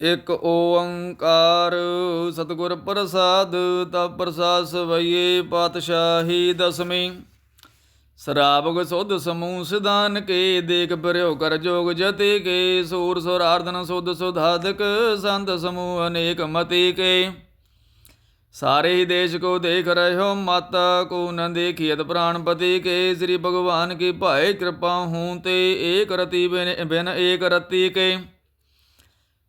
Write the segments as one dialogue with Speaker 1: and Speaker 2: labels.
Speaker 1: ਇਕ ਓੰਕਾਰ ਸਤਿਗੁਰ ਪ੍ਰਸਾਦ, ਤਬ ਪ੍ਰਸਾਦ ਸਵਈਏ ਪਾਤਸ਼ਾਹੀ ਦਸਮੀ। ਸਰਾਬਗ ਸੁਧ ਸਮੂਹ ਸਿਧਾਨ ਕੇ, ਦੇਖ ਪਰਿਓ ਕਰ ਜੋਗ ਜਤੇ ਕੇ। ਸੂਰ ਸੁਰਾਰਧਨ ਸੁਧ ਸੁਧਾਦਕ, ਸੰਤ ਸਮੂਹ ਅਨੇਕ ਮਤੀ ਕੇ। ਸਾਰੇ ਹੀ ਦੇਸ਼ ਕੋ ਦੇਖ ਰਹਿਓ ਮਾਤਾ, ਕੋ ਨ ਦੇਖੀਤ ਪ੍ਰਾਨਪਤੀ ਕੇ। ਸ੍ਰੀ ਭਗਵਾਨ ਕੀ ਭਾਏ ਕਿਰਪਾ ਹੂੰ ਤੇ ਏਕ ਰਤੀ ਬਿਨ ਏਕ ਰਤੀ ਕੇ।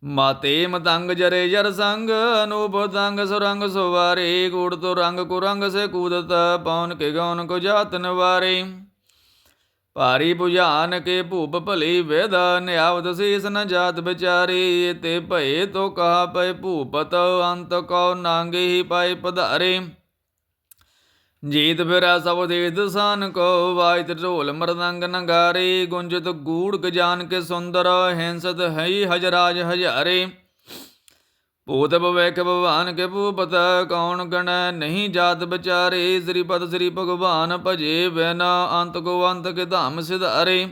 Speaker 1: ਮਾਤੇ ਮਤੰਗ ਜਰੇ ਜਰ ਸੰਗ, ਅਨੂਪ ਤੰਗ ਸੁਰੰਗ ਸੁਵਾਰੇ, ਕੂੜ ਤੋ ਰੰਗ ਕੁਰੰਗ ਸੇ ਕੂਦਤ ਪੌਨ ਕੇ ਗੌਨ ਕੋ ਜਾਤ ਨਵਾਰੇ। ਭਾਰੀ 부ਝਾਨ ਕੇ ਭੂਪ ਭਲੀ ਵੇਦ, ਨਿਆਵਤ ਸੀਸ ਨ ਜਾਤ ਵਿਚਾਰੀ, ਤੇ ਭਏ ਤੋ ਕਹਾ ਪਏ ਭੂਪਤ ਅੰਤ ਕੋ ਨਾਂਗੇ ਹੀ ਪਾਏ ਪਧਾਰੇ। ਜੀਤ ਫਿਰੈ ਸਭ ਦੇ ਦਸਾਨ ਕੋ ਵਾਇਤ ਢੋਲ ਮਰਦੰਗ ਨਗਾਰੇ, ਗੁੰਜਤ ਗੂੜ ਗਜਾਨ ਕੇ ਸੁੰਦਰ, ਹਿੰਸਤ ਹਈ ਹਜਰਾਜ ਹਜ਼ਾਰੇ। ਭੂਤ ਭਵੈਕ ਭਗਵਾਨ ਕੇ ਭੂਪਤ, ਕੌਣ ਗਣ ਨਹੀਂ ਜਾਤ ਵਿਚਾਰੇ। ਸ੍ਰੀ ਪਦ ਸ੍ਰੀ ਭਗਵਾਨ ਭਜੇ ਬਿਨ, ਅੰਤ ਕੋ ਅੰਤ ਕੇ ਧਾਮ ਸਿਧਾਰੇ।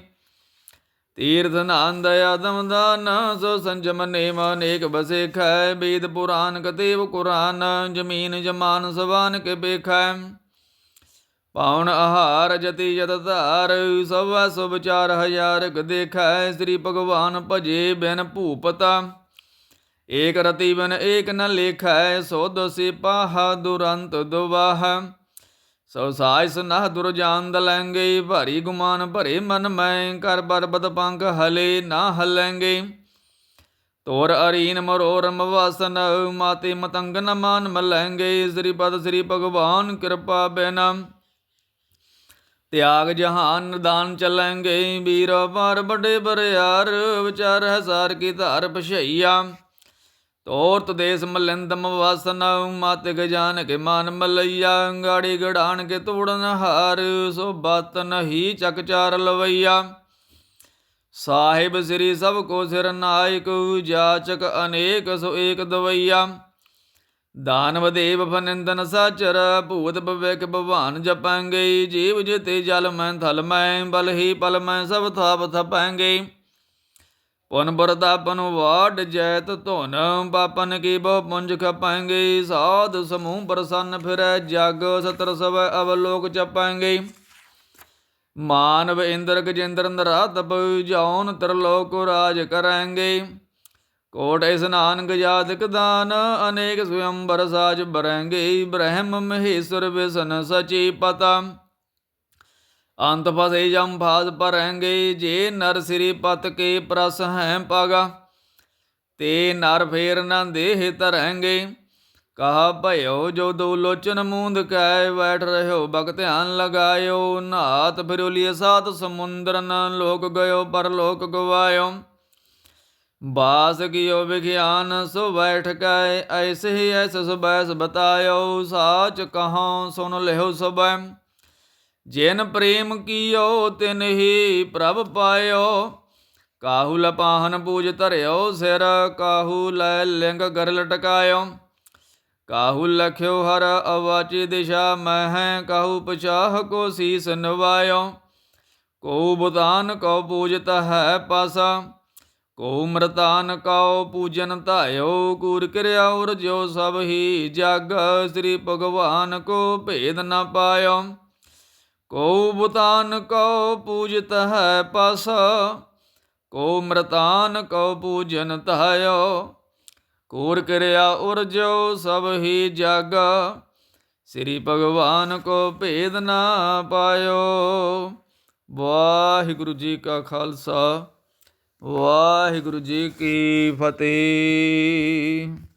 Speaker 1: ਤੀਰਥ ਨਾਨ ਦਇਆ ਦਮ ਦਾਨ, ਸੋ ਸੰਜਮ ਨੇਮ ਅਨੇਕ ਬਸੇ ਖੈ ਬੇਦ ਪੁਰਾਨ ਕਤੇਵ ਕੁਰਾਨ, ਜਮੀਨ ਜਮਾਨ ਸਵਾਨ ਕੇ ਬੇਖੈ ਪਾਉਣ ਆਹਾਰ ਜਤੀ ਜਤ ਧਾਰ ਸਭ ਸੋ ਵਿਚਾਰ ਹਜ਼ਾਰਕ ਦੇਖੈ ਸ੍ਰੀ ਭਗਵਾਨ ਭਜੇ ਬਿਨ ਭੂਪਤਾ। ਏਕ ਰਤੀ ਬਿਨ ਏਕ ਨ ਲੇਖੈ ਸੋ ਦਸੀ ਪਾਹ ਦੁਰੰਤ ਦੁਵਾਹ। ਸੋ ਸਾਇਸ ਨਹ ਦੁਰਜਾਨ ਦਲੈਂਗੇ, ਭਾਰੀ ਗੁਮਾਨ ਭਰੇ ਮਨ ਮੈਂ ਕਰ ਬਰਬਦ ਪੰਖ ਹਲੇ ਨਾ ਹਲੈਂਗੇ। ਤੋਰ ਅਰੀਨ ਮਰੋਰਮ ਵਾਸਨ ਮਾਤੇ ਮਤੰਗ ਨ ਮਾਨ ਮਲੈਂਗੇ ਸ੍ਰੀ ਪਦ ਸ੍ਰੀ ਭਗਵਾਨ ਕਿਰਪਾ ਬਿਨਾ। ਤਿਆਗ ਜਹਾਨ ਦਾਨ ਚਲੈਂਗੇ। ਵੀਰ ਪਰ ਵੱਡੇ ਬਰਿਆਰ, ਵਿਚਾਰ ਹੈ ਕੀ ਧਾਰ ਪਛਈਆ ਤੋਰਤ ਦੇਸ ਮਲਿੰਦਮ ਵਾਸਨ ਮਤ ਗਜਾਨ ਕੇ ਮਾਨ ਮਲਈਆ। ਗਾੜੀ ਗੜਾਣ ਕੇ ਤੋੜਨ ਹਾਰ ਸੋ ਬਤ ਨਹੀਂ ਚੱਕ ਚਾਰ ਲਵਈਆ। ਸਾਹਿਬ ਸ੍ਰੀ ਸਭ ਕੋ ਸਿਰ ਨਾਇਕ, ਜਾਚਕ ਅਨੇਕ ਸੋ ਏਕ ਦਵਈਆ। ਦਾਨਵ ਦੇਵ ਫਨਿੰਦਨ ਸਾਚਰ, ਭੂਤ ਭਵਿਕ ਭਵਾਨ ਜਪਾਂਗੇ। ਜੀਵ ਜਿਤੇ ਜਲ ਮੈਂ, ਥਲ ਮੈਂ, ਬਲ ਹੀ ਪਲ ਮੈਂ, ਸਭ ਥਾਪ ਥਪਾਂਗੇ। ਪੁਨ ਬਰਦਾਪਨ ਵਾਡ ਜੈਤ ਧੁਨ, ਪਾਪਨ ਕੀ ਬਹੁ ਪੁੰਜ ਖਪਾਂਗੇ। ਸਾਧ ਸਮੂਹ ਪ੍ਰਸੰਨ ਫਿਰੈ, ਜਗ ਸਤਰ ਸਭ ਅਵਲੋਕ ਚਪਾਂਗੇ ਮਾਨਵ ਇੰਦਰ ਗਜੇਂਦਰ ਨਰਾਤਪ ਜੌਨ ਤਰਲੋਕ ਰਾਜ ਕਰਾਂਗੇ। ਕੋਟ ਇਸਨਾਨ ਗਜਾਦਕ ਦਾਨ, ਅਨੇਕ ਸਵੰਬਰ ਸਾਜ ਬਰੰਗੇ, ਬ੍ਰਹਮ ਮਹੇਸ਼ਵਰ ਵਿਸ਼ਨ ਸਚੀ ਪਤਾ। ਅੰਤ ਫਸੇ ਜਮ ਫਾਸ ਪਰੰਗੇ ਜੇ ਨਰ ਸ੍ਰੀ ਪਤ ਕੇ ਪ੍ਰਸ ਹੈ ਪਾਗਾ। ਤੇ ਨਰ ਫੇਰ ਨਾ ਦੇਹ ਤਰੰਗੇ ਕਹਾ ਭਇਓ ਜੋ ਦੋ ਲੋਚਨ ਮੂੰਦ ਕੈ, ਬੈਠ ਰਹਿਓ ਬਗ ਧਿਆਨ ਲਗਾਇਓ ਨਾਤ ਫਿਰੋਲੀਏ ਸਾਤ ਸਮੁੰਦਰ ਨ ਲੋਕ ਗਇਓ ਪਰ ਲੋਕ ਗਵਾਇਓ। ਬਾਸ ਕੀਓ ਵਿਗਿਆਨ, ਸੋ ਬੈਠ ਕੈ ਐਸੇ ਹੀ ਐਸ ਸੁਬੈਸ ਬਤਾਇਓ, ਸਾਚ ਕਹਾਂ ਸੁਨ ਲਿਓ ਸਬੈ। ਜਿਨ ਪ੍ਰੇਮ ਕੀਓ, ਤਿਨ ਹੀ ਪ੍ਰਭ ਪਾਇਓ। ਕਾਹੂ ਲਪਾਹਨ ਪੂਜ ਧਰਿਓ ਸਿਰ, ਕਾਹੂ ਲੈ ਲਿੰਗ ਗਰ ਲਟਕਾਇਓ। ਕਾਹੂ ਲਖਿਓ ਹਰ ਅਵਾਚੀ ਦਿਸ਼ਾ ਮਹਿ, ਕਾਹੂ ਪਛਾਹ ਕੋ ਸੀਸ ਨਵਾਇਓ। ਕੋ ਬੁਤਾਨ ਕੋ ਪੂਜਤ ਹੈ ਪਾਸਾ। ਕੋ ਮਰਤਾਨ ਕਉ ਪੂਜਨ ਧਾਇਓ, ਕੂਰ ਕਿਰਿਆ ਉਰ ਜੋ ਸਭ ਹੀ ਜਗ, ਸ੍ਰੀ ਭਗਵਾਨ ਕੋ ਭੇਦ ਨਾ ਪਾਇਓ। ਕੋ ਬੁਤਾਨ ਕਉ ਪੂਜਤ ਹੈ ਪਸ, ਕੋ ਮਰਤਾਨ ਕਉ ਪੂਜਨ ਧਾਇਓ, ਕੂਰ ਕਿਰਿਆ ਉਰ ਜੋ ਸਭ ਹੀ ਜਗ, ਸ੍ਰੀ ਭਗਵਾਨ ਕੋ ਭੇਦ ਨਾ ਪਾਇਓ। ਵਾਹਿਗੁਰੂ ਜੀ ਕਾ ਖਾਲਸਾ। ਵਾਹਿਗੁਰੂ ਜੀ ਕੀ ਫਤਿਹ।